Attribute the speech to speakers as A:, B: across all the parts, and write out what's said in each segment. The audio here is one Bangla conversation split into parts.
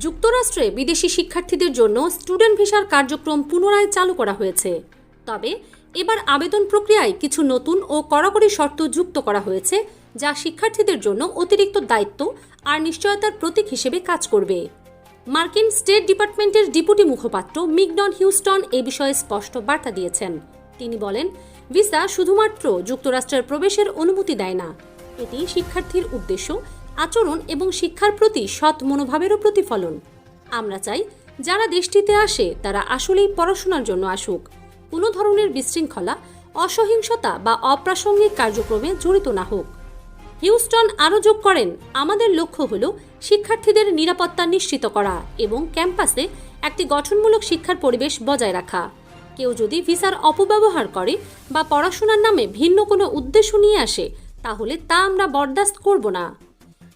A: যুক্তরাষ্ট্রে বিদেশি শিক্ষার্থীদের জন্য স্টুডেন্ট ভিসার কার্যক্রম পুনরায় চালু করা হয়েছে। তবে এবার আবেদন প্রক্রিয়ায় কিছু নতুন ও কড়াকড়ি শর্ত যুক্ত করা হয়েছে, যা শিক্ষার্থীদের জন্য অতিরিক্ত দায়িত্ব আর নিশ্চয়তার প্রতীক হিসেবে কাজ করবে। মার্কিন স্টেট ডিপার্টমেন্টের ডিপুটি মুখপাত্র মিগডন হিউস্টন এ বিষয়ে স্পষ্ট বার্তা দিয়েছেন। তিনি বলেন, ভিসা শুধুমাত্র যুক্তরাষ্ট্রের প্রবেশের অনুমতি দেয় না। এটি শিক্ষার্থীর উদ্দেশ্য আচরণ এবং শিক্ষার প্রতি সৎ মনোভাবেরও প্রতিফলন। আমরা চাই যারা দেশটিতে আসে তারা আসলেই পড়াশোনার জন্য আসুক। কোনো ধরনের বিশৃঙ্খলা, অসহিংসতা বা অপ্রাসঙ্গিক কার্যক্রমে জড়িত না হোক। হিউস্টন আরও যোগ করেন, আমাদের লক্ষ্য হল শিক্ষার্থীদের নিরাপত্তা নিশ্চিত করা এবং ক্যাম্পাসে একটি গঠনমূলক শিক্ষার পরিবেশ বজায় রাখা। কেউ যদি ভিসার অপব্যবহার করে বা পড়াশোনার নামে ভিন্ন কোনো উদ্দেশ্য নিয়ে আসে, তাহলে তা আমরা বরদাস্ত করব না।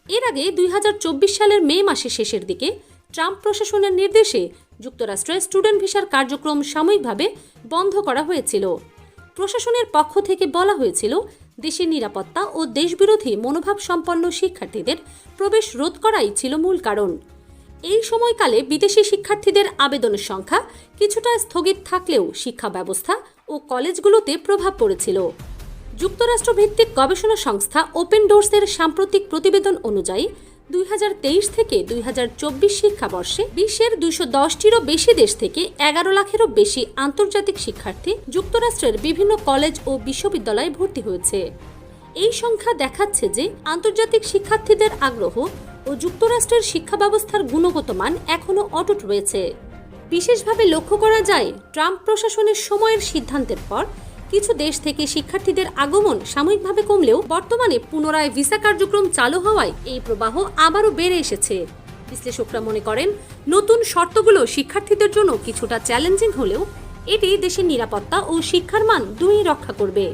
A: এর আগে দুই হাজার চব্বিশ সালের মে মাসের শেষের দিকে ট্রাম্প প্রশাসনের নির্দেশে যুক্তরাষ্ট্রে স্টুডেন্ট ভিসার কার্যক্রম সাময়িকভাবে বন্ধ করা হয়েছিল। প্রশাসনের পক্ষ থেকে বলা হয়েছিল, দেশের নিরাপত্তা ও দেশবিরোধী মনোভাব সম্পন্ন শিক্ষার্থীদের প্রবেশ রোধ করাই ছিল মূল কারণ। এই সময়কালে বিদেশি শিক্ষার্থীদের আবেদনের সংখ্যা কিছুটা স্থগিত থাকলেও শিক্ষা ব্যবস্থা ও কলেজগুলোতে প্রভাব পড়েছিল। যুক্তরাষ্ট্র ভিত্তিক গবেষণা সংস্থা ওপেন ডোর্সের সাম্প্রতিক প্রতিবেদন অনুযায়ী, দুই হাজার তেইশ থেকে দুই হাজার চব্বিশ শিক্ষাবর্ষে বিশ্বের দুইশো দশটিরও বেশি দেশ থেকে এগারো লাখেরও বেশি আন্তর্জাতিক শিক্ষার্থী যুক্তরাষ্ট্রের বিভিন্ন কলেজ ও বিশ্ববিদ্যালয়ে ভর্তি হয়েছে। এই সংখ্যা দেখাচ্ছে যে আন্তর্জাতিক শিক্ষার্থীদের আগ্রহ ও যুক্তরাষ্ট্রের শিক্ষা ব্যবস্থার গুণগত মান এখনও অটুট রয়েছে। বিশেষভাবে লক্ষ্য করা যায়, ট্রাম্প প্রশাসনের সময়ের সিদ্ধান্তের পর কিছু দেশ থেকে শিক্ষার্থীদের আগমন সাময়িকভাবে কমলেও বর্তমানে পুনরায় ভিসা কার্যক্রম চালু হওয়ায় এই প্রবাহ আবারও বেড়ে এসেছে। বিশ্লেষকরা মনে করেন, নতুন শর্তগুলো শিক্ষার্থীদের জন্য কিছুটা চ্যালেঞ্জিং হলেও এটি দেশের নিরাপত্তা ও শিক্ষার মান দুই রক্ষা করবে।